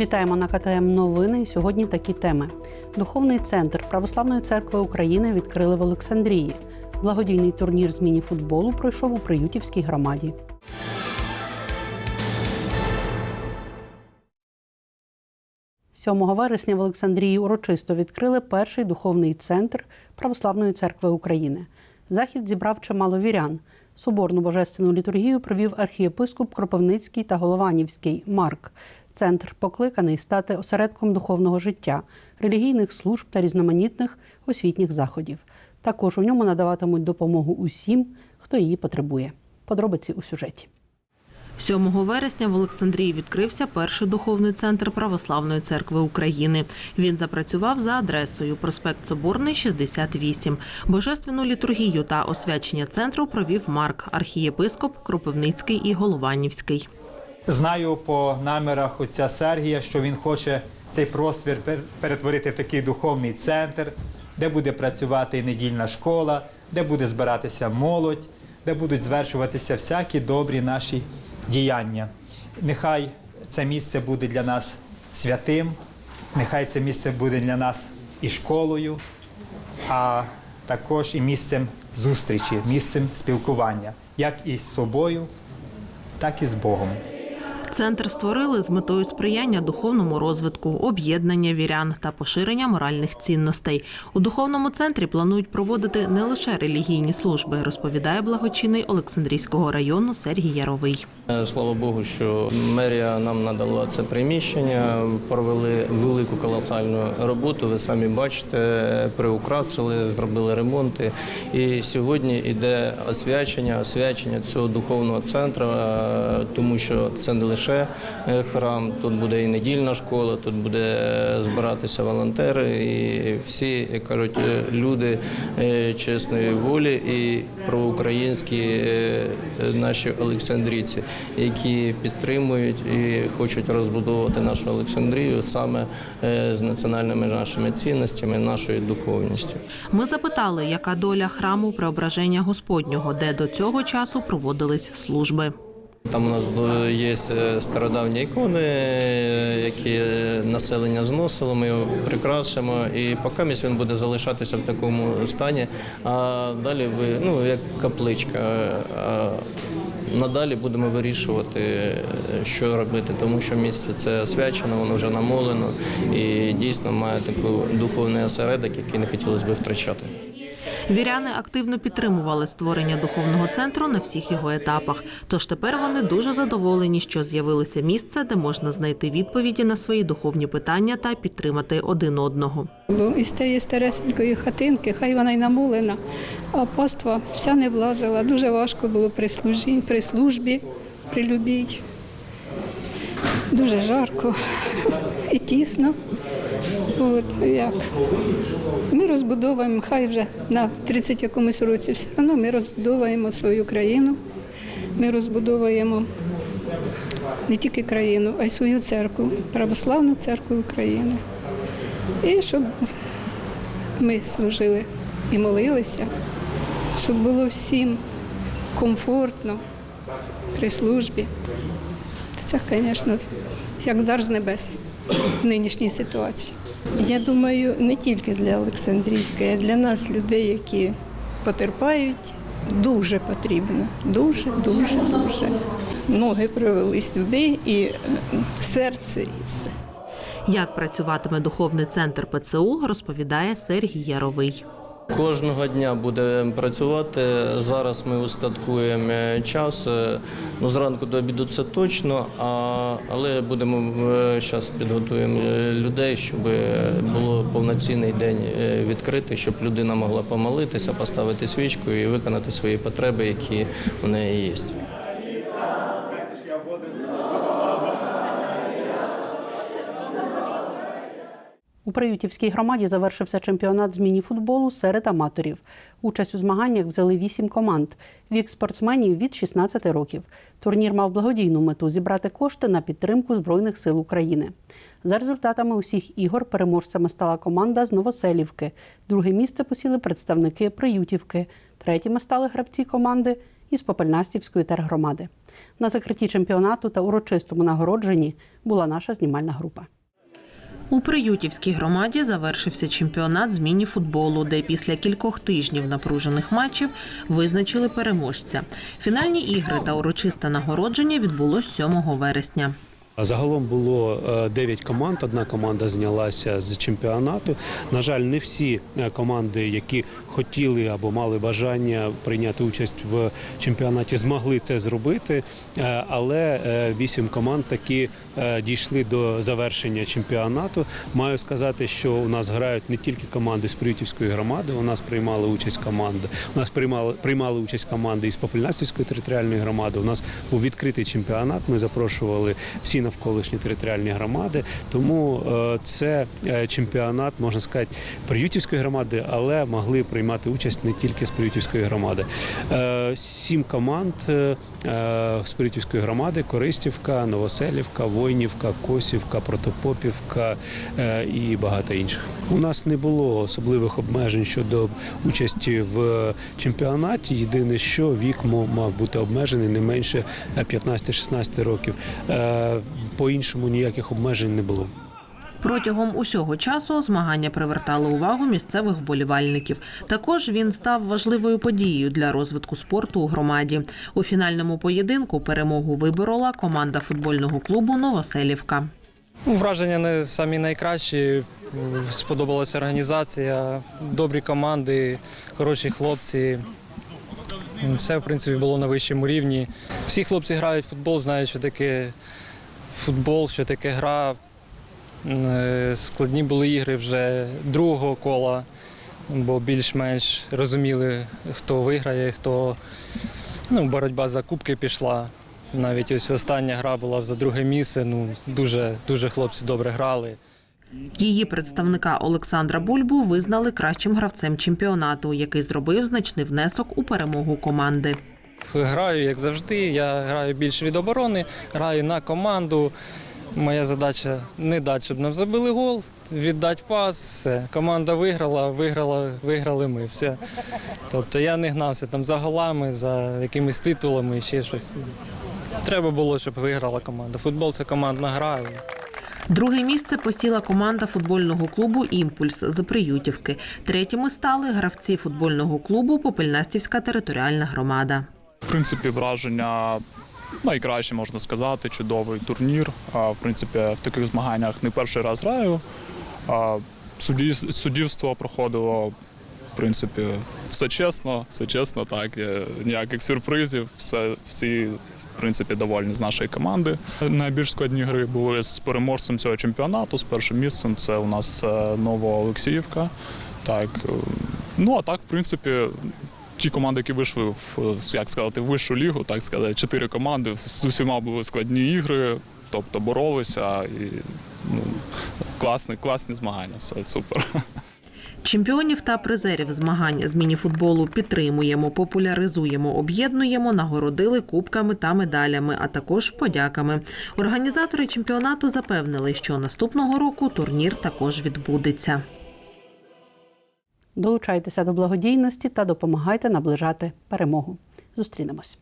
Вітаємо на КТМ Новини. Сьогодні такі теми: Духовний центр Православної церкви України відкрили в Олександрії. Благодійний турнір з міні-футболу пройшов у Приютівській громаді. – 7 вересня в Олександрії урочисто відкрили перший духовний центр Православної церкви України. Захід зібрав чимало вірян. Соборну божественну літургію провів архієпископ Кропивницький та Голованівський Марк. Центр покликаний стати осередком духовного життя, релігійних служб та різноманітних освітніх заходів. Також у ньому надаватимуть допомогу усім, хто її потребує. Подробиці у сюжеті. 7 вересня в Олександрії відкрився перший духовний центр Православної церкви України. Він запрацював за адресою проспект Соборний, 68. Божественну літургію та освячення центру провів Марк, архієпископ Кропивницький і Голованівський. Знаю по намірах отця Сергія, що він хоче цей простір перетворити в такий духовний центр, де буде працювати і недільна школа, де буде збиратися молодь, де будуть звершуватися всякі добрі наші діяння. Нехай це місце буде для нас святим, нехай це місце буде для нас і школою, а також і місцем зустрічі, місцем спілкування, як із собою, так і з Богом. Центр створили з метою сприяння духовному розвитку, об'єднання вірян та поширення моральних цінностей. У духовному центрі планують проводити не лише релігійні служби, розповідає благочинний Олександрійського району Сергій Яровий. Е, Слава Богу, що мерія нам надала це приміщення, провели велику колосальну роботу. Ви самі бачите, приукрасили, зробили ремонти. І сьогодні йде освячення, освячення цього духовного центру, е, тому що це не лише е, храм, тут буде і недільна школа, тут буде збиратися волонтери і всі як кажуть е, люди е, чесної волі і проукраїнські е, наші олександрійці, які підтримують і хочуть розбудовувати нашу Олександрію саме е, з національними нашими цінностями, нашою духовністю. Ми запитали, яка доля храму Преображення Господнього, де до цього часу проводились служби. Там у нас є е, стародавні ікони, е, які е, населення зносило. Ми його прикрасимо, і поки він буде залишатися в такому стані. А далі ви ну як капличка. А надалі будемо вирішувати, е, що робити, тому що місце це освячено, воно вже намолено і дійсно має такий духовний осередок, який не хотілося б втрачати. Віряни активно підтримували створення духовного центру на всіх його етапах. Тож тепер вони дуже задоволені, що з'явилося місце, де можна знайти відповіді на свої духовні питання та підтримати один одного. Бо із тієї старесенької хатинки, хай вона й намулена, а паства вся не влазила. Дуже важко було при, служі, при службі, при любій. Дуже жарко і тісно. От, як. Ми розбудовуємо, хай вже на 30 якомусь році, все одно ми розбудовуємо свою країну, ми розбудовуємо не тільки країну, а й свою церкву, православну церкву України. І щоб ми служили і молилися, щоб було всім комфортно при службі. Це, звісно, як дар з небес в нинішній ситуації. Я думаю, не тільки для Олександрійської, а для нас, людей, які потерпають, дуже потрібно. Дуже, дуже, дуже. Ноги привели сюди і е, серце, і все. Як працюватиме духовний центр ПЦУ, розповідає Сергій Яровий. Кожного дня будемо працювати. Зараз ми устаткуємо час. е, Ну, зранку до обіду це точно, а, але будемо зараз підготуємо е, людей, щоб було повноцінний день е, відкритий, щоб людина могла помолитися, поставити свічку і виконати свої потреби, які у неї є. У Приютівській громаді завершився чемпіонат з міні-футболу серед аматорів. Участь у змаганнях взяли вісім команд. Вік спортсменів від 16 років. Турнір мав благодійну мету зібрати кошти на підтримку Збройних сил України. За результатами усіх ігор переможцями стала команда з Новоселівки. Друге місце посіли представники Приютівки. Третіми стали гравці команди із Попельнастівської тергромади. На закритті чемпіонату та урочистому нагородженні була наша знімальна група. У Приютівській громаді завершився чемпіонат з міні-футболу, де після кількох тижнів напружених матчів визначили переможця. Фінальні ігри та урочисте нагородження відбулось 7 вересня. Загалом було е, 9 команд. Одна команда знялася з чемпіонату. На жаль, не всі е, команди, які хотіли або мали бажання прийняти участь в чемпіонаті, змогли це зробити. Е, Але 8 команд таки е, дійшли до завершення чемпіонату. Маю сказати, що у нас грають не тільки команди з Приютівської громади. У нас приймали участь команди. У нас приймали приймали участь команди із Попельнастівської територіальної громади. У нас був відкритий чемпіонат. Ми запрошували всі навколишні територіальні громади. Тому е, це е, чемпіонат, можна сказати, Приютівської громади, але могли приймати участь не тільки з Приютівської громади. Е, Сім команд з Приютівської громади: Користівка, Новоселівка, Войнівка, Косівка, Протопопівка і багато інших. У нас не було особливих обмежень щодо участі в чемпіонаті. Єдине, що вік мав бути обмежений не менше е, 15-16 років. Е, По-іншому ніяких обмежень не було. Протягом усього часу змагання привертали увагу місцевих вболівальників. Також він став важливою подією для розвитку спорту у громаді. У фінальному поєдинку перемогу виборола команда футбольного клубу Новоселівка. Ну, Враження не самі найкращі. Сподобалася організація, добрі команди, хороші хлопці. Все, в принципі, було на вищому рівні. Всі хлопці грають в футбол, знають, що таке футбол, що таке гра. Е, Складні були ігри вже другого кола, бо більш-менш розуміли, хто виграє, хто ну, боротьба за кубки пішла. Навіть ось остання гра була за друге місце. Ну дуже дуже хлопці добре грали. Її представника Олександра Бульбу визнали кращим гравцем чемпіонату, який зробив значний внесок у перемогу команди. Граю як завжди. Я граю більше від оборони, граю на команду. Моя задача не дати, щоб нам забили гол, віддати пас, все. Команда виграла, виграла, виграли ми. Все. Тобто я не гнався там за голами, за якимись титулами і ще щось. Треба було, щоб виграла команда. Футбол це командна гра. Друге місце посіла команда футбольного клубу Імпульс з Приютівки. Третіми стали гравці футбольного клубу Попельнастівська територіальна громада. В принципі, враження найкраще можна сказати, чудовий турнір. В принципі, в таких змаганнях не перший раз граю. Суддівство проходило, в принципі, все чесно, все чесно, так. Ніяких сюрпризів, все, всі. В принципі, довольні з нашої команди. Найбільш складні гри були з переможцем цього чемпіонату, з першим місцем. Це у нас е, Новоолексіївка. Так, е, ну а так, в принципі, ті команди, які вийшли в як сказати, в вищу лігу, так сказати, чотири команди з усіма були складні ігри, тобто боролися і ну, класні, класні змагання. Все супер. Чемпіонів та призерів змагань з мініфутболу підтримуємо, популяризуємо, об'єднуємо, нагородили кубками та медалями, а також подяками. Організатори чемпіонату запевнили, що наступного року турнір також відбудеться. Долучайтеся до благодійності та допомагайте наближати перемогу. Зустрінемось.